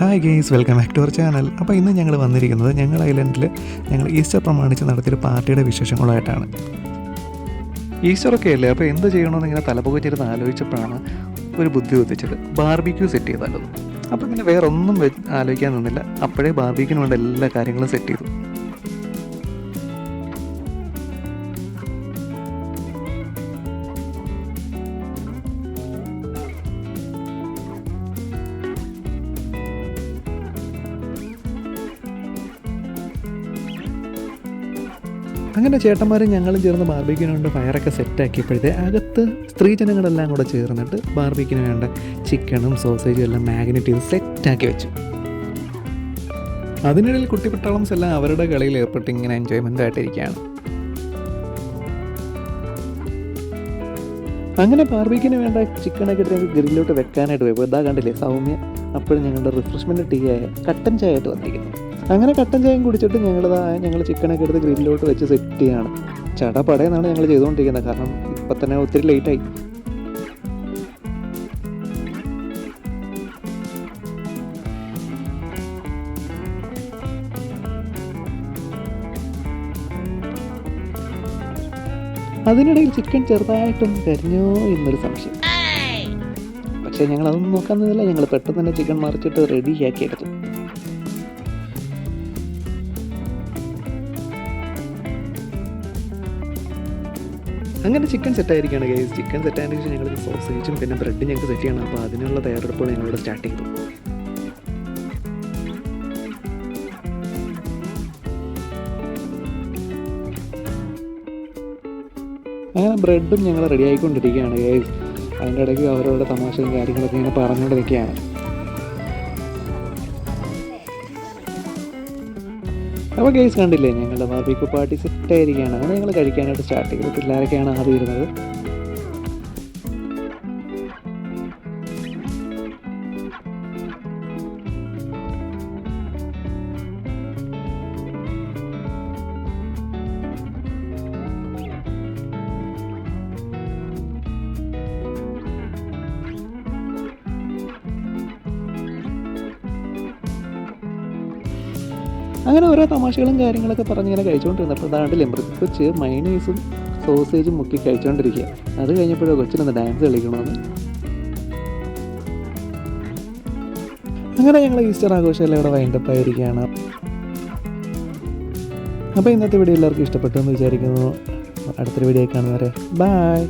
Hi guys welcome back to our channel അപ്പോൾ ഇന്ന് ഞങ്ങൾ വന്നിരിക്കുന്നത് ഞങ്ങൾ ഐലൻഡിൽ ഞങ്ങൾ ഈസ്റ്റർ പ്രമാണിച്ച് നടത്തിയൊരു പാർട്ടിയുടെ വിശേഷങ്ങളായിട്ടാണ് ഈസ്റ്റർ ഒക്കെ അല്ലേ അപ്പോൾ എന്ത് ചെയ്യണമെന്ന് ഇങ്ങനെ തലപുകച്ചിരുന്ന് ആലോചിച്ചപ്പോഴാണ് ഒരു ബുദ്ധി ഉദിച്ചത്. ബാർബിക്യൂ സെറ്റ് ചെയ്താലോ. അപ്പോൾ പിന്നെ വേറെ ഒന്നും ആലോചിക്കാൻ നിന്നില്ല. അപ്പോഴേ ബാർബിക്കിന് വേണ്ട എല്ലാ കാര്യങ്ങളും സെറ്റ് ചെയ്തു. അങ്ങനെ ചേട്ടന്മാരും ഞങ്ങളും ചേർന്ന് ബാർബിക്കിന് വേണ്ട ഫയറൊക്കെ സെറ്റാക്കിയപ്പോഴത്തെ അകത്ത് സ്ത്രീജനങ്ങളെല്ലാം കൂടെ ചേർന്നിട്ട് ബാർബിക്കിന് വേണ്ട ചിക്കനും സോസേജും എല്ലാം മാഗ്നറ്റ് ചെയ്ത് സെറ്റാക്കി വെച്ചു. അതിനിടയിൽ കുട്ടിപ്പട്ടാളംസ് എല്ലാം അവരുടെ കളിയിൽ ഏർപ്പെട്ട് ഇങ്ങനെ എൻജോയ്മെന്റ് ആയിട്ടിരിക്കുകയാണ്. അങ്ങനെ ബാർബിക്കിന് വേണ്ട ചിക്കനൊക്കെ എടുത്ത് ഗ്രില്ലിലോട്ട് വെക്കാനായിട്ട് പോയപ്പോൾ ഇതാ കണ്ടില്ലേ സൗമ്യ അപ്പോഴും ഞങ്ങളുടെ റിഫ്രഷ്മെന്റ് ടീ ആയ കട്ടൻ ചായ ആയിട്ട് വന്നിരിക്കുന്നു. അങ്ങനെ കട്ടൻ ചായയും കുടിച്ചിട്ട് ഞങ്ങൾ ഞങ്ങൾ ചിക്കനൊക്കെ എടുത്ത് ഗ്രില്ലിലോട്ട് വെച്ച് സെറ്റ് ചെയ്യാണ്. ചടപടയെന്നാണ് ഞങ്ങൾ ചെയ്തുകൊണ്ടിരിക്കുന്നത് കാരണം ഇപ്പം തന്നെ ഒത്തിരി ലേറ്റായി അതിനിടയിൽ ചിക്കൻ ചെറുതായിട്ടൊന്ന് കരിഞ്ഞോ എന്നൊരു സംശയം. പക്ഷേ ഞങ്ങൾ അതൊന്നും നോക്കാൻ നിന്നില്ല. ഞങ്ങൾ പെട്ടെന്ന് തന്നെ ചിക്കൻ മറിച്ചിട്ട് റെഡിയാക്കി എടുത്തു. അങ്ങനെ ചിക്കൻ സെറ്റ് ആയിരിക്കുകയാണ് ഗൈസ് ചിക്കൻ സെറ്റ് ആയതിനു ശേഷം ഞങ്ങൾ സോസേജും പിന്നെ ബ്രെഡും ഞങ്ങൾക്ക് സെറ്റ് ചെയ്യണം. അപ്പോൾ അതിനുള്ള തയ്യാറെടുപ്പുകൾ ഞങ്ങളിവിടെ സ്റ്റാർട്ട് ചെയ്തു. അങ്ങനെ ബ്രെഡും ഞങ്ങൾ റെഡി ആയിക്കൊണ്ടിരിക്കുകയാണ് ഗൈസ് അതിന്റെ ഇടയ്ക്ക് അവരവരുടെ തമാശയും കാര്യങ്ങളൊക്കെ ഇങ്ങനെ പറഞ്ഞുകൊണ്ടിരിക്കുകയാണ്. അപ്പോൾ ഗൈസ് കണ്ടില്ലേ ഞങ്ങളുടെ ബാർബിക്കു പാർട്ടി സെറ്റ് ആയിരിക്കുകയാണ്. അങ്ങനെ ഞങ്ങൾ കഴിക്കാനായിട്ട് സ്റ്റാർട്ട് ചെയ്തു. പിള്ളേരൊക്കെയാണ് ആദ്യം ഇരുന്നത്. അങ്ങനെ ഓരോ തമാശകളും കാര്യങ്ങളൊക്കെ പറഞ്ഞിങ്ങനെ കഴിച്ചുകൊണ്ടിരുന്നപ്പോൾ ലെമ്പർക്ക് മൃഗക്കൊച്ച് മൈനീസും സോസേജും മുക്കി കഴിച്ചുകൊണ്ടിരിക്കുക അത് കഴിഞ്ഞപ്പോഴോ കൊച്ചിനൊന്ന് ഡാൻസ് കളിക്കണമെന്ന് അങ്ങനെ ഞങ്ങൾ ഈസ്റ്റർ ആഘോഷമെല്ലാം ഇവിടെ വൈൻഡപ്പ് ആയിരിക്കുകയാണ് അപ്പോൾ ഇന്നത്തെ വീഡിയോ എല്ലാവർക്കും ഇഷ്ടപ്പെട്ടു എന്ന് വിചാരിക്കുന്നു. അടുത്തൊരു വീഡിയോ കാണുന്നവരെ. ബൈ